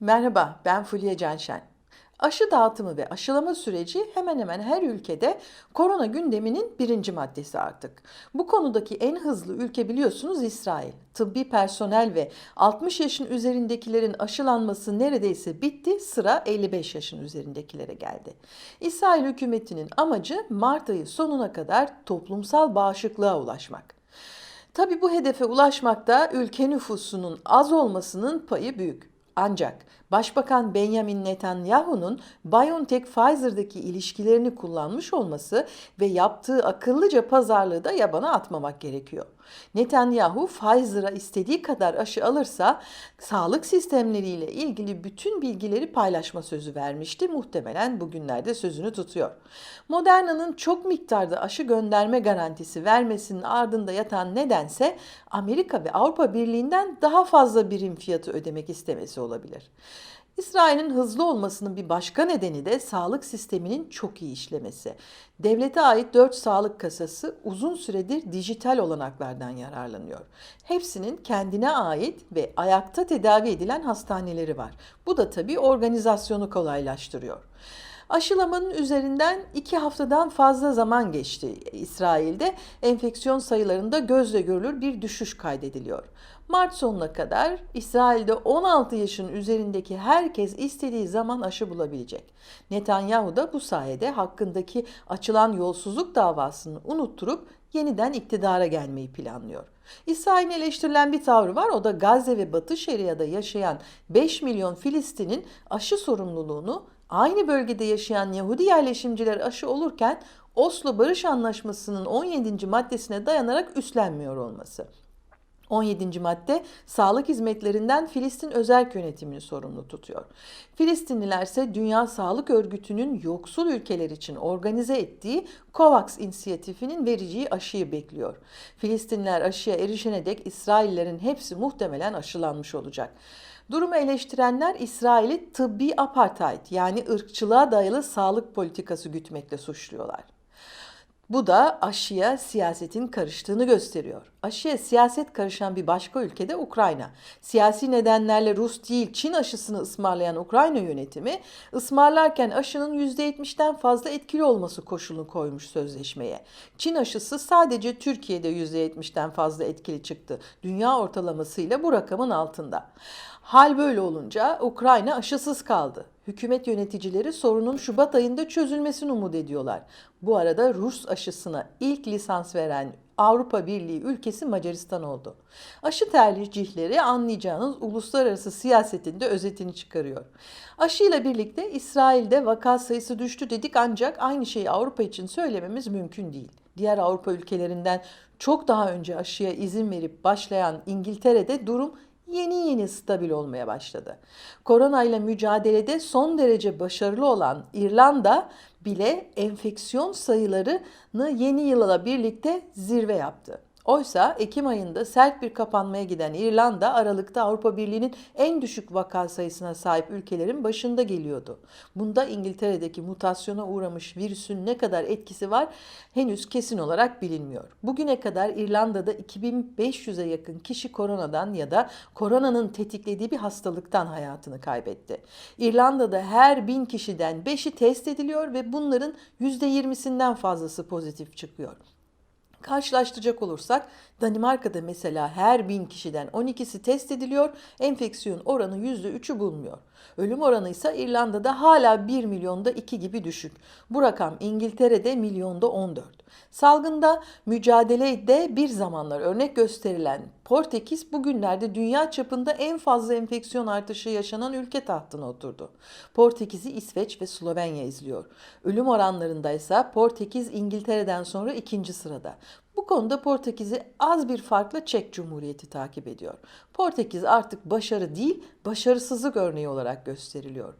Merhaba, ben Fulya Canşen. Aşı dağıtımı ve aşılama süreci hemen hemen her ülkede korona gündeminin birinci maddesi artık. Bu konudaki en hızlı ülke biliyorsunuz İsrail. Tıbbi personel ve 60 yaşın üzerindekilerin aşılanması neredeyse bitti, sıra 55 yaşın üzerindekilere geldi. İsrail hükümetinin amacı Mart ayı sonuna kadar toplumsal bağışıklığa ulaşmak. Tabii bu hedefe ulaşmakta ülke nüfusunun az olmasının payı büyük. Ancak Başbakan Benjamin Netanyahu'nun BioNTech Pfizer'daki ilişkilerini kullanmış olması ve yaptığı akıllıca pazarlığı da yabana atmamak gerekiyor. Netanyahu Pfizer'a istediği kadar aşı alırsa sağlık sistemleriyle ilgili bütün bilgileri paylaşma sözü vermişti. Muhtemelen bugünlerde sözünü tutuyor. Moderna'nın çok miktarda aşı gönderme garantisi vermesinin ardında yatan nedense Amerika ve Avrupa Birliği'nden daha fazla birim fiyatı ödemek istemesi olabilir. İsrail'in hızlı olmasının bir başka nedeni de sağlık sisteminin çok iyi işlemesi. Devlete ait 4 sağlık kasası uzun süredir dijital olanaklardan yararlanıyor. Hepsinin kendine ait ve ayakta tedavi edilen hastaneleri var. Bu da tabii organizasyonu kolaylaştırıyor. Aşılamanın üzerinden iki haftadan fazla zaman geçti İsrail'de. Enfeksiyon sayılarında gözle görülür bir düşüş kaydediliyor. Mart sonuna kadar İsrail'de 16 yaşın üzerindeki herkes istediği zaman aşı bulabilecek. Netanyahu da bu sayede hakkındaki açılan yolsuzluk davasını unutturup yeniden iktidara gelmeyi planlıyor. İsrail'in eleştirilen bir tavrı var. O da Gazze ve Batı Şeria'da yaşayan 5 milyon Filistin'in aşı sorumluluğunu aynı bölgede yaşayan Yahudi yerleşimciler aşı olurken Oslo Barış Anlaşması'nın 17. maddesine dayanarak üstlenmiyor olması. 17. madde sağlık hizmetlerinden Filistin özerk yönetimini sorumlu tutuyor. Filistinliler ise Dünya Sağlık Örgütü'nün yoksul ülkeler için organize ettiği COVAX inisiyatifinin vereceği aşıyı bekliyor. Filistinliler aşıya erişene dek İsraillerin hepsi muhtemelen aşılanmış olacak. Durumu eleştirenler İsrail'i tıbbi apartheid yani ırkçılığa dayalı sağlık politikası gütmekle suçluyorlar. Bu da aşıya siyasetin karıştığını gösteriyor. Aşıya siyaset karışan bir başka ülkede Ukrayna. Siyasi nedenlerle Rus değil Çin aşısını ısmarlayan Ukrayna yönetimi ısmarlarken aşının %70'den fazla etkili olması koşulunu koymuş sözleşmeye. Çin aşısı sadece Türkiye'de %70'den fazla etkili çıktı. Dünya ortalamasıyla bu rakamın altında. Hal böyle olunca Ukrayna aşısız kaldı. Hükümet yöneticileri sorunun Şubat ayında çözülmesini umut ediyorlar. Bu arada Rus aşısına ilk lisans veren Avrupa Birliği ülkesi Macaristan oldu. Aşı tercihleri anlayacağınız uluslararası siyasetin de özetini çıkarıyor. Aşıyla birlikte İsrail'de vaka sayısı düştü dedik ancak aynı şeyi Avrupa için söylememiz mümkün değil. Diğer Avrupa ülkelerinden çok daha önce aşıya izin verip başlayan İngiltere'de durum yeni yeni stabil olmaya başladı. Korona ile mücadelede son derece başarılı olan İrlanda bile enfeksiyon sayılarını yeni yıla birlikte zirve yaptı. Oysa Ekim ayında sert bir kapanmaya giden İrlanda Aralık'ta Avrupa Birliği'nin en düşük vaka sayısına sahip ülkelerin başında geliyordu. Bunda İngiltere'deki mutasyona uğramış virüsün ne kadar etkisi var henüz kesin olarak bilinmiyor. Bugüne kadar İrlanda'da 2500'e yakın kişi koronadan ya da koronanın tetiklediği bir hastalıktan hayatını kaybetti. İrlanda'da her bin kişiden 5'i test ediliyor ve bunların %20'sinden fazlası pozitif çıkıyor. Karşılaştıracak olursak Danimarka'da mesela her bin kişiden 12'si test ediliyor, enfeksiyon oranı %3'ü bulmuyor. Ölüm oranı ise İrlanda'da hala 1 milyonda 2 gibi düşük. Bu rakam İngiltere'de milyonda 14. Salgında mücadelede bir zamanlar örnek gösterilen Portekiz bugünlerde dünya çapında en fazla enfeksiyon artışı yaşanan ülke tahtına oturdu. Portekiz'i İsveç ve Slovenya izliyor. Ölüm oranlarında ise Portekiz İngiltere'den sonra ikinci sırada. Bu konuda Portekiz'i az bir farkla Çek Cumhuriyeti takip ediyor. Portekiz artık başarı değil, başarısızlık örneği olarak gösteriliyor.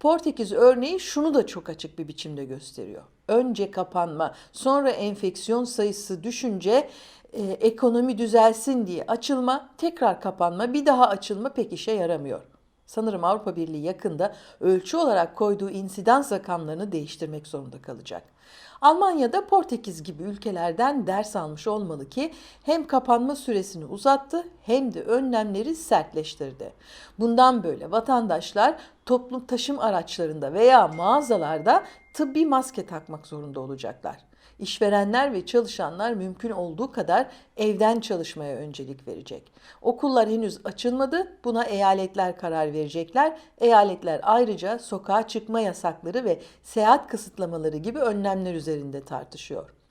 Portekiz örneği şunu da çok açık bir biçimde gösteriyor. Önce kapanma, sonra enfeksiyon sayısı düşünce e, ekonomi düzelsin diye açılma, tekrar kapanma, bir daha açılma pek işe yaramıyor. Sanırım Avrupa Birliği yakında ölçü olarak koyduğu insidans rakamlarını değiştirmek zorunda kalacak. Almanya'da Portekiz gibi ülkelerden ders almış olmalı ki hem kapanma süresini uzattı hem de önlemleri sertleştirdi. Bundan böyle vatandaşlar toplum taşım araçlarında veya mağazalarda tıbbi maske takmak zorunda olacaklar. İşverenler ve çalışanlar mümkün olduğu kadar evden çalışmaya öncelik verecek. Okullar henüz açılmadı. Buna eyaletler karar verecekler. Eyaletler ayrıca sokağa çıkma yasakları ve seyahat kısıtlamaları gibi önlemler üzerinde tartışıyor.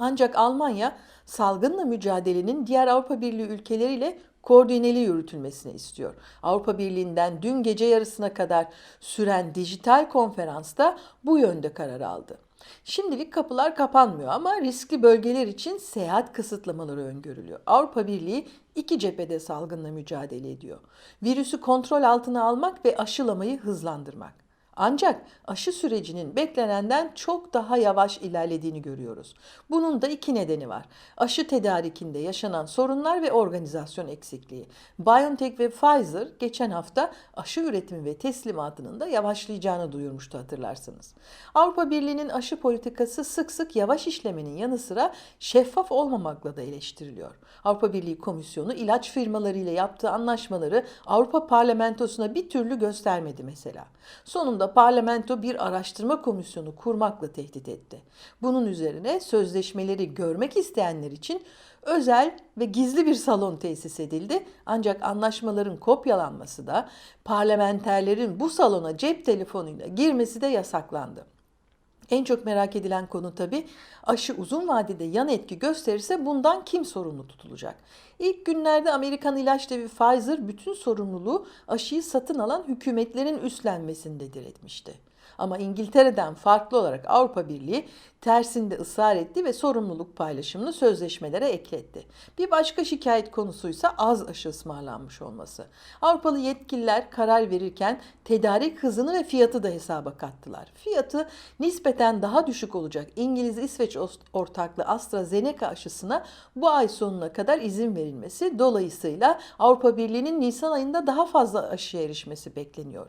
Ancak Almanya salgınla mücadelenin diğer Avrupa Birliği ülkeleriyle koordineli yürütülmesini istiyor. Avrupa Birliği'nden dün gece yarısına kadar süren dijital konferansta bu yönde karar aldı. Şimdilik kapılar kapanmıyor ama riskli bölgeler için seyahat kısıtlamaları öngörülüyor. Avrupa Birliği iki cephede salgınla mücadele ediyor. Virüsü kontrol altına almak ve aşılamayı hızlandırmak. Ancak aşı sürecinin beklenenden çok daha yavaş ilerlediğini görüyoruz. Bunun da iki nedeni var. Aşı tedarikinde yaşanan sorunlar ve organizasyon eksikliği. BioNTech ve Pfizer geçen hafta aşı üretimi ve teslimatının da yavaşlayacağını duyurmuştu hatırlarsınız. Avrupa Birliği'nin aşı politikası sık sık yavaş işlemenin yanı sıra şeffaf olmamakla da eleştiriliyor. Avrupa Birliği Komisyonu ilaç firmalarıyla yaptığı anlaşmaları Avrupa Parlamentosu'na bir türlü göstermedi mesela. Sonunda parlamento bir araştırma komisyonu kurmakla tehdit etti. Bunun üzerine sözleşmeleri görmek isteyenler için özel ve gizli bir salon tesis edildi. Ancak anlaşmaların kopyalanması da parlamenterlerin bu salona cep telefonuyla girmesi de yasaklandı. En çok merak edilen konu tabii aşı uzun vadede yan etki gösterirse bundan kim sorumlu tutulacak? İlk günlerde Amerikan ilaç devi Pfizer bütün sorumluluğu aşıyı satın alan hükümetlerin üstlenmesindedir etmişti. Ama İngiltere'den farklı olarak Avrupa Birliği tersinde ısrar etti ve sorumluluk paylaşımını sözleşmelere ekletti. Bir başka şikayet konusuysa az aşı ısmarlanmış olması. Avrupalı yetkililer karar verirken tedarik hızını ve fiyatı da hesaba kattılar. Fiyatı nispeten daha düşük olacak İngiliz-İsveç ortaklı AstraZeneca aşısına bu ay sonuna kadar izin verilmesi dolayısıyla Avrupa Birliği'nin Nisan ayında daha fazla aşıya erişmesi bekleniyor.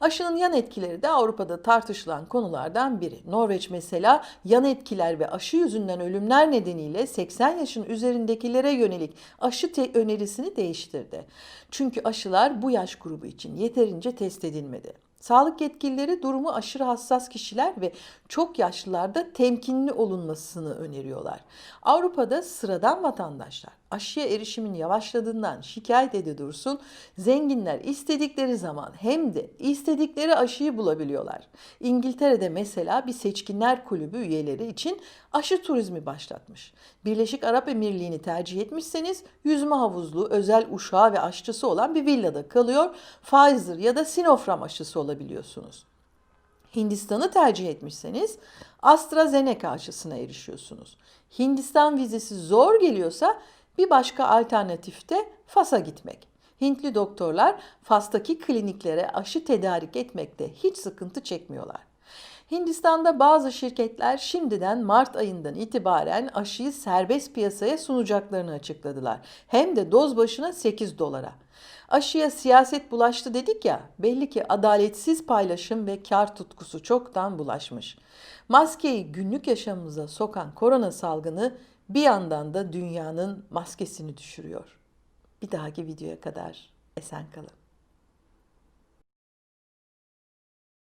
Aşının yan etkileri de Avrupa'da tartışılan konulardan biri. Norveç mesela yan etkiler ve aşı yüzünden ölümler nedeniyle 80 yaşın üzerindekilere yönelik aşı önerisini değiştirdi. Çünkü aşılar bu yaş grubu için yeterince test edilmedi. Sağlık yetkilileri durumu aşırı hassas kişiler ve çok yaşlılarda temkinli olunmasını öneriyorlar. Avrupa'da sıradan vatandaşlar aşıya erişimin yavaşladığından şikayet ede dursun, zenginler istedikleri zaman hem de istedikleri aşıyı bulabiliyorlar. İngiltere'de mesela bir seçkinler kulübü üyeleri için aşı turizmi başlatmış. Birleşik Arap Emirliği'ni tercih etmişseniz yüzme havuzlu, özel uşağı ve aşçısı olan bir villada kalıyor. Pfizer ya da Sinopharm aşısı olabiliyorsunuz. Hindistan'ı tercih etmişseniz AstraZeneca aşısına erişiyorsunuz. Hindistan vizesi zor geliyorsa bir başka alternatif de Fas'a gitmek. Hintli doktorlar Fas'taki kliniklere aşı tedarik etmekte hiç sıkıntı çekmiyorlar. Hindistan'da bazı şirketler şimdiden Mart ayından itibaren aşıyı serbest piyasaya sunacaklarını açıkladılar. Hem de doz başına 8 dolara. Aşıya siyaset bulaştı dedik ya, belli ki adaletsiz paylaşım ve kar tutkusu çoktan bulaşmış. Maskeyi günlük yaşamımıza sokan korona salgını bir yandan da dünyanın maskesini düşürüyor. Bir dahaki videoya kadar esen kalın.